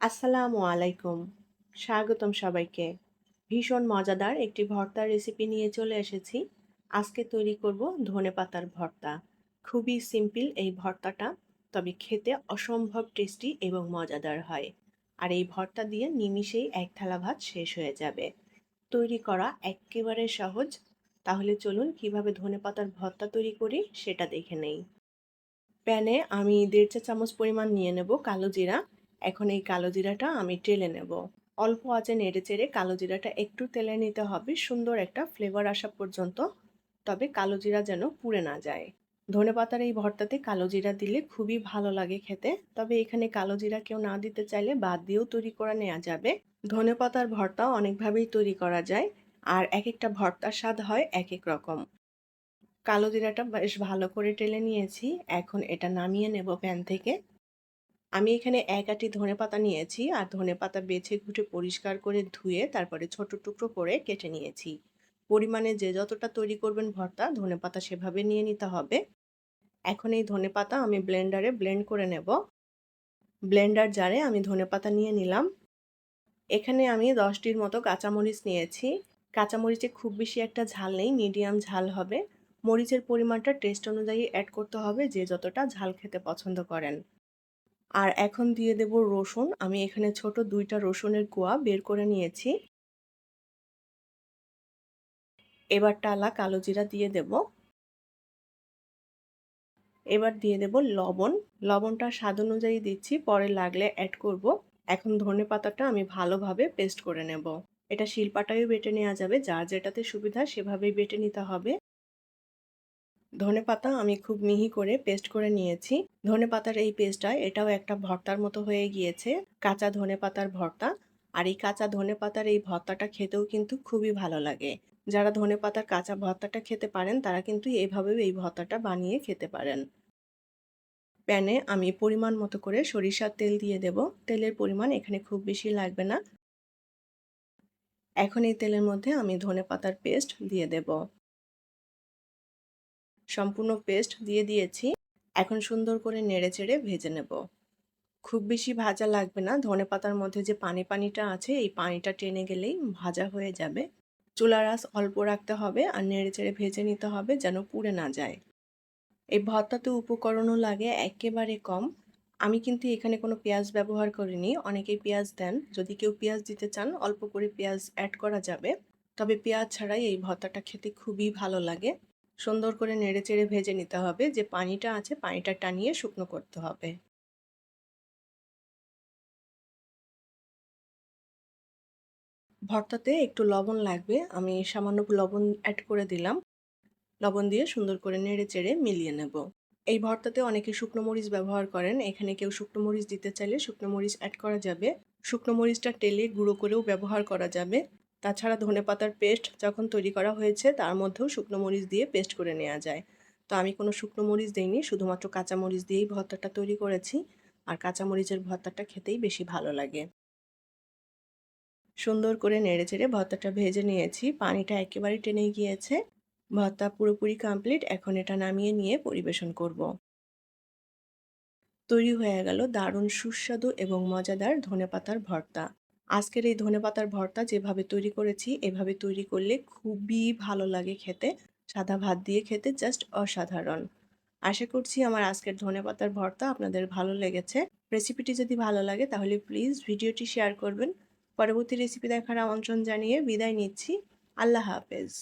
আসসালামু আলাইকুম। স্বাগতম সবাইকে। ভীষণ মজাদার একটি ভর্তার রেসিপি নিয়ে চলে এসেছি। আজকে তৈরি করব ধনেপাতার ভর্তা। খুবই সিম্পল এই ভর্তাটা, তবে খেতে অসম্ভব টেস্টি এবং মজাদার হয়। আর এই ভর্তা দিয়ে নিমিষেই এক থালা ভাত শেষ হয়ে যাবে। তৈরি করা একেবারে সহজ। তাহলে চলুন কীভাবে ধনেপাতার ভর্তা তৈরি করি সেটা দেখে নেই। প্যানে আমি দেড় চা চামচ পরিমাণ নিয়ে নেব কালো জিরা। এখন এই কালো জিরাটা আমি টেলে নেব। অল্প আঁচে নেড়ে চেড়ে কালো জিরাটা একটু তেলে নিতে হবে, সুন্দর একটা ফ্লেভার আসা পর্যন্ত। তবে কালো জিরা যেন পুড়ে না যায়। ধনে পাতার এই ভর্তাতে কালো জিরা দিলে খুবই ভালো লাগে খেতে। তবে এখানে কালো জিরা কেউ না দিতে চাইলে বাদ দিয়েও তৈরি করে নেওয়া যাবে। ধনে পাতার ভর্তা অনেকভাবেই তৈরি করা যায়। আর এক একটা ভর্তার স্বাদ হয় এক এক রকম। কালো জিরাটা বেশ ভালো করে টেলে নিয়েছি। এখন এটা নামিয়ে নেব প্যান থেকে। আমি এখানে এক আটি ধনে পাতা নিয়েছি আর ধনে পাতা বেছে ঘুটে পরিষ্কার করে ধুয়ে তারপরে ছোট টুকরো করে কেটে নিয়েছি। পরিমাণে যে যতটা তৈরি করবেন ভর্তা, ধনে পাতা সেভাবে নিয়ে নিতে হবে। এখন এই ধনে পাতা আমি ব্লেন্ডারে ব্লেন্ড করে নেব। ব্লেন্ডার জারে আমি ধনে পাতা নিয়ে নিলাম। এখানে আমি দশটির মতো কাঁচামরিচ নিয়েছি। কাঁচামরিচে খুব বেশি একটা ঝাল নেই, মিডিয়াম ঝাল হবে। মরিচের পরিমাণটা টেস্ট অনুযায়ী অ্যাড করতে হবে যে যতটা ঝাল খেতে পছন্দ করেন। আর এখন দিয়ে দেব রসুন। আমি এখানে ছোট দুইটা রসুনের কোয়া বের করে নিয়েছি। এবার টালা কালো জিরা দিয়ে দেব। এবার দিয়ে দেব লবণ। লবণটা স্বাদ অনুযায়ী দিচ্ছি, পরে লাগলে অ্যাড করব। এখন ধনে পাতাটা আমি ভালোভাবে পেস্ট করে নেব। এটা শিলপাটায়ও বেটে নেওয়া যাবে, যার যেটাতে সুবিধা সেভাবেই বেটে নিতে হবে। ধনে পাতা আমি খুব মিহি করে পেস্ট করে নিয়েছি। ধনে পাতার এই পেস্টটা এটাও একটা ভর্তার মতো হয়ে গিয়েছে, কাঁচা ধনে পাতার ভর্তা। আর এই কাঁচা ধনে পাতার এই ভর্তাটা খেতেও কিন্তু খুবই ভালো লাগে। যারা ধনে পাতার কাঁচা ভর্তাটা খেতে পারেন, তারা কিন্তু এইভাবেও এই ভর্তাটা বানিয়ে খেতে পারেন। প্যানে আমি পরিমাণ মতো করে সরিষার তেল দিয়ে দেব। তেলের পরিমাণ এখানে খুব বেশি লাগবে না। এখন এই তেলের মধ্যে আমি ধনে পাতার পেস্ট দিয়ে দেব। সম্পূর্ণ পেস্ট দিয়ে দিয়েছি। এখন সুন্দর করে নেড়ে চেড়ে ভেজে নেব। খুব বেশি ভাজা লাগবে না। ধনে পাতার মধ্যে যে পানি পানিটা আছে, এই পানিটা টেনে গেলেই ভাজা হয়ে যাবে। চুলার আঁচ অল্প রাখতে হবে আর নেড়ে চেড়ে ভেজে নিতে হবে যেন পুড়ে না যায়। এই ভর্তাতে উপকরণও লাগে একেবারে কম। আমি কিন্তু এখানে কোনো পেঁয়াজ ব্যবহার করিনি। অনেকেই পেঁয়াজ দেন। যদি কেউ পেঁয়াজ দিতে চান, অল্প করে পেঁয়াজ অ্যাড করা যাবে। তবে পেঁয়াজ ছাড়াই এই ভর্তাটা খেতে খুবই ভালো লাগে। সুন্দর করে নেড়ে চেড়ে ভেজে নিতে হবে যে পানিটা আছে পানিটা টানিয়ে শুকনো করতে হবে। ভর্তাতে একটু লবণ লাগবে, আমি সামান্য লবণ অ্যাড করে দিলাম। লবণ দিয়ে সুন্দর করে নেড়ে চেড়ে মিলিয়ে নেব। এই ভর্তাতে অনেকে শুকনো মরিচ ব্যবহার করেন, এখানে কেউ শুকনো মরিচ দিতে চাইলে শুকনো মরিচ অ্যাড করা যাবে। শুকনো মরিচটা টেলে গুঁড়ো করেও ব্যবহার করা যাবে। তাছাড়া ধনে পাতার পেস্ট যখন তৈরি করা হয়েছে, তার মধ্যেও শুকনো মরিচ দিয়ে পেস্ট করে নেওয়া যায়। তো আমি কোনো শুকনো মরিচ দিইনি, শুধুমাত্র কাঁচা মরিচ দিয়েই ভর্তাটা তৈরি করেছি। আর কাঁচা মরিচের ভর্তাটা খেতেই বেশি ভালো লাগে। সুন্দর করে নেড়ে চেড়ে ভর্তাটা ভেজে নিয়েছি। পানিটা একেবারে টেনে গিয়েছে। ভর্তা পুরোপুরি কমপ্লিট। এখন এটা নামিয়ে নিয়ে পরিবেশন করব। তৈরি হয়ে গেল দারুণ সুস্বাদু এবং মজাদার ধনেপাতার ভর্তা। আজকের এই ধনেপাতার ভর্তা যেভাবে তৈরি করেছি, এভাবে তৈরি করলে খুবই ভালো লাগে খেতে। সাদা ভাত দিয়ে খেতে জাস্ট অসাধারণ। আশা করছি আমার আজকের ধনেপাতার ভর্তা আপনাদের ভালো লেগেছে। রেসিপিটি যদি ভালো লাগে তাহলে প্লিজ ভিডিওটি শেয়ার করবেন। পরবর্তী রেসিপি দেখার আমন্ত্রণ জানিয়ে বিদায় নিচ্ছি। আল্লাহ হাফেজ।